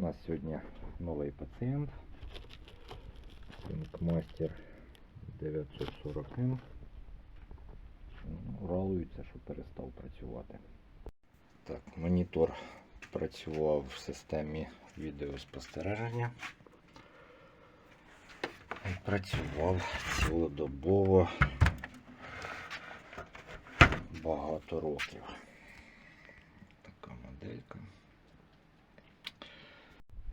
У нас сьогодні новий пацієнт. Мастер 940М. Жалується, що перестав працювати. Так, монітор працював в системі відеоспостереження. Працював цілодобово багато років.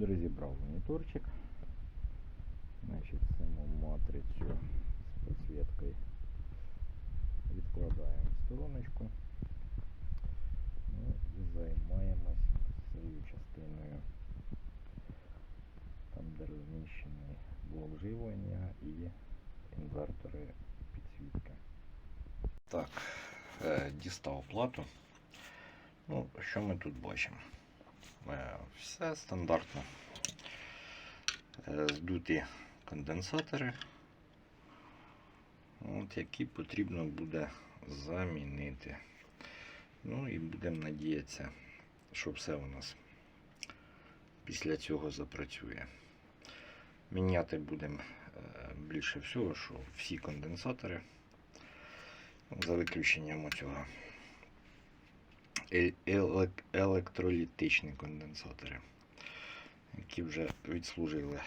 Розібрав моніторчик. Значить, саму матрицю з підсвіткою відкладаємо в стороночку. Ну і займаємось цією частиною, там де розміщений блок живлення і інвертори підсвітки. Так, е, дістав плату. Ну, що ми тут бачимо? Все стандартно. Е, Здуті конденсатори, от, які потрібно буде замінити. Ну і будемо надіятися, що все у нас після цього запрацює. Міняти будемо е, більше всього, що всі конденсатори, за виключенням цього електролітичні конденсатори, які вже відслужили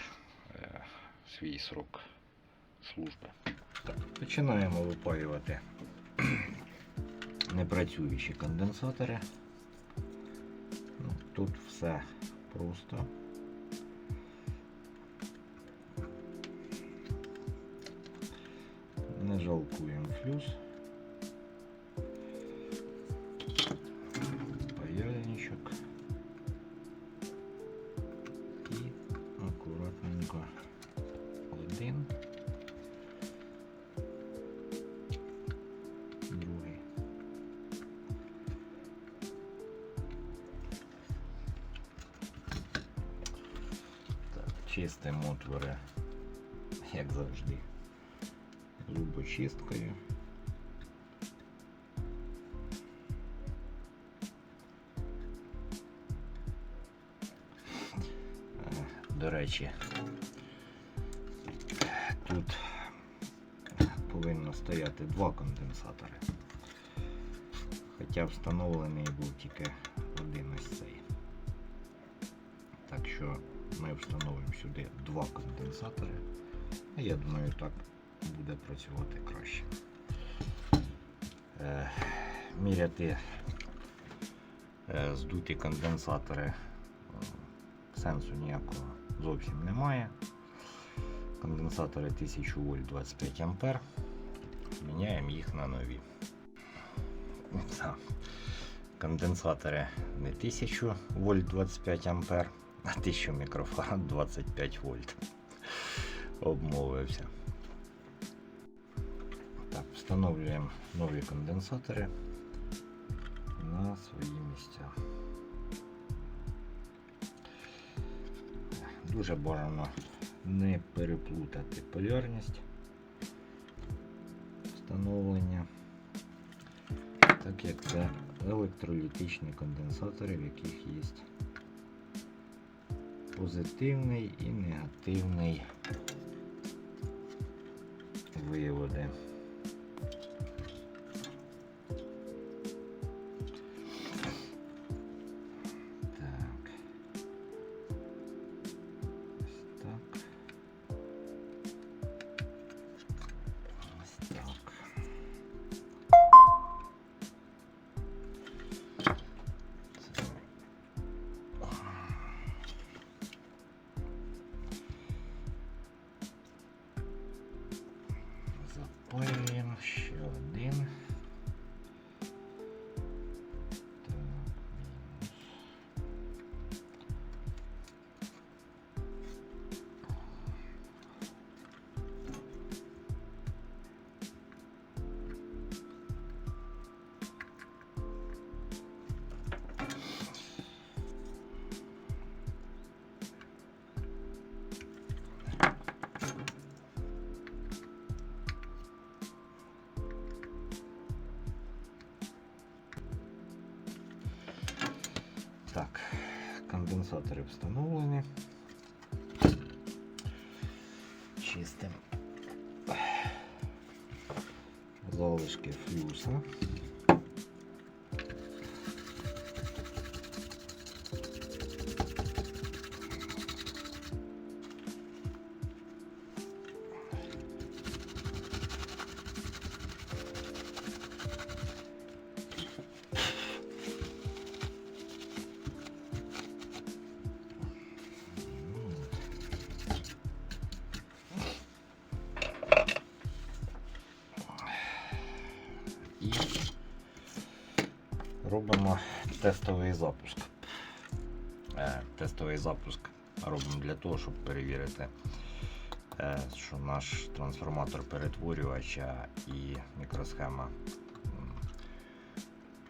е, свій срок служби. Починаємо випаювати непрацюючі конденсатори. Ну, тут все просто. Не жалкуємо флюс. Акуратненько один. Другий. Так, чистимо отвори, як завжди, зубочисткою. Е, До речі, тут повинно стояти два конденсатори. Хоча встановлений був тільки один ось цей. Так що ми встановимо сюди два конденсатори. І Я думаю, так буде працювати краще. Е, міряти е, здуті конденсатори сенсу ніякого зовсім немає. Конденсатори 1000 вольт 25 ампер. Міняємо їх на нові. Так. Конденсатори не 1000 вольт 25 ампер, а 1000 мікрофарад 25 вольт. Обмовився. Так, встановлюємо нові конденсатори на свої місця. Дуже бажано не переплутати полярність встановлення, так як це електролітичні конденсатори, в яких є позитивний і негативний виводи. Marsh. Конденсатори встановлені. Чистим залишки флюса. Тестовий запуск. Е, Тестовий запуск робимо для того, щоб перевірити, е, що наш трансформатор перетворювача і мікросхема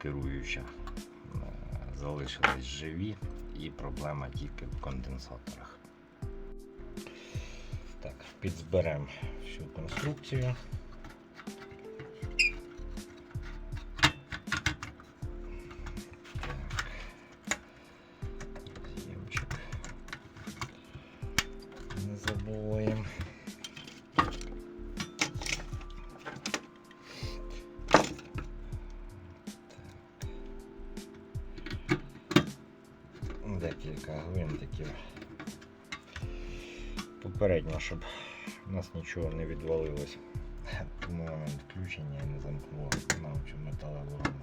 керуюча е, залишились живі і проблема тільки в конденсаторах. Так, підзберемо всю конструкцію. Декілька гвинтиків. Попередньо, щоб у нас нічого не відвалилось. В момент включення не замкнуло навчу металеву раму.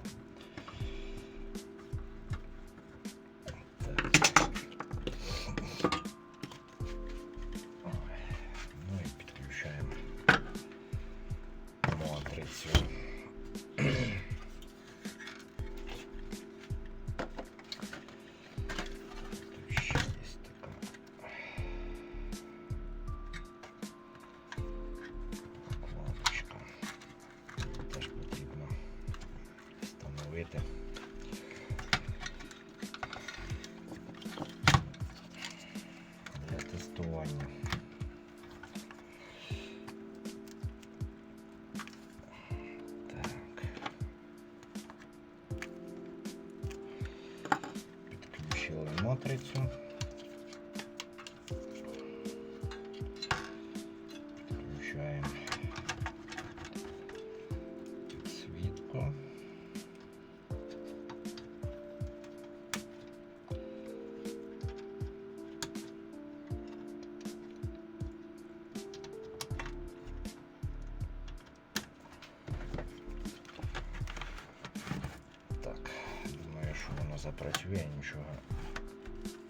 Встановити. для тестування. Так. Підключили матрицю. Запрацює, нічого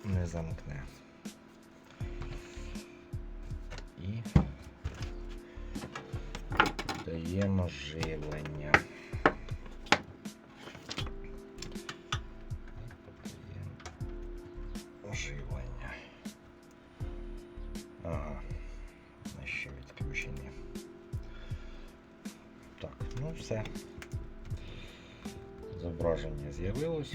не замкне. І даємо живлення. Живлення. Ага, ще відключені. Так, ну все. Зображення з'явилось.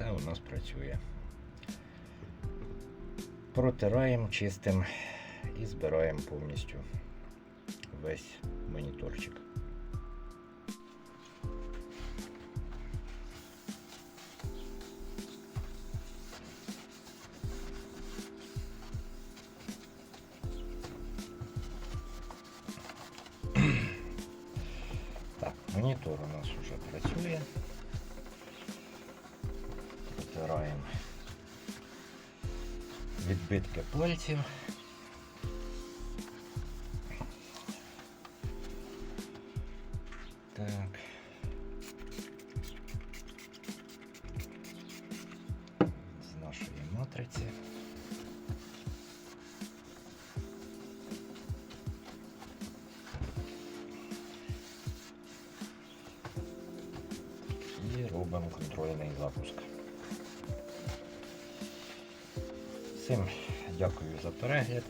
Все у нас працює. Протираємо, чистимо і збираємо повністю весь моніторчик. Так, монітор у нас вже працює. відбитки пальців. Так. З нашої матриці. І робимо контрольний запуск. Всім дякую за перегляд.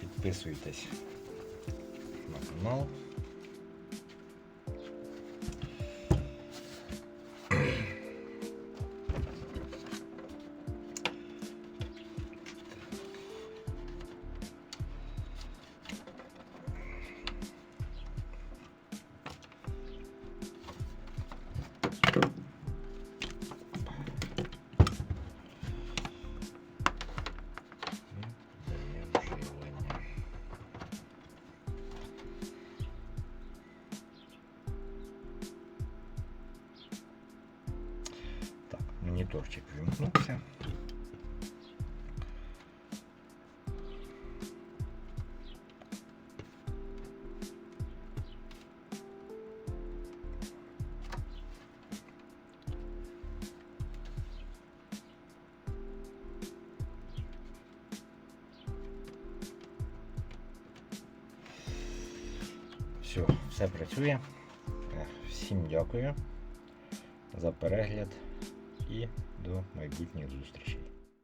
Підписуйтесь на канал. Моторчик вимкнувся. Все, все працює. Всім дякую за перегляд і до майбутніх зустрічей.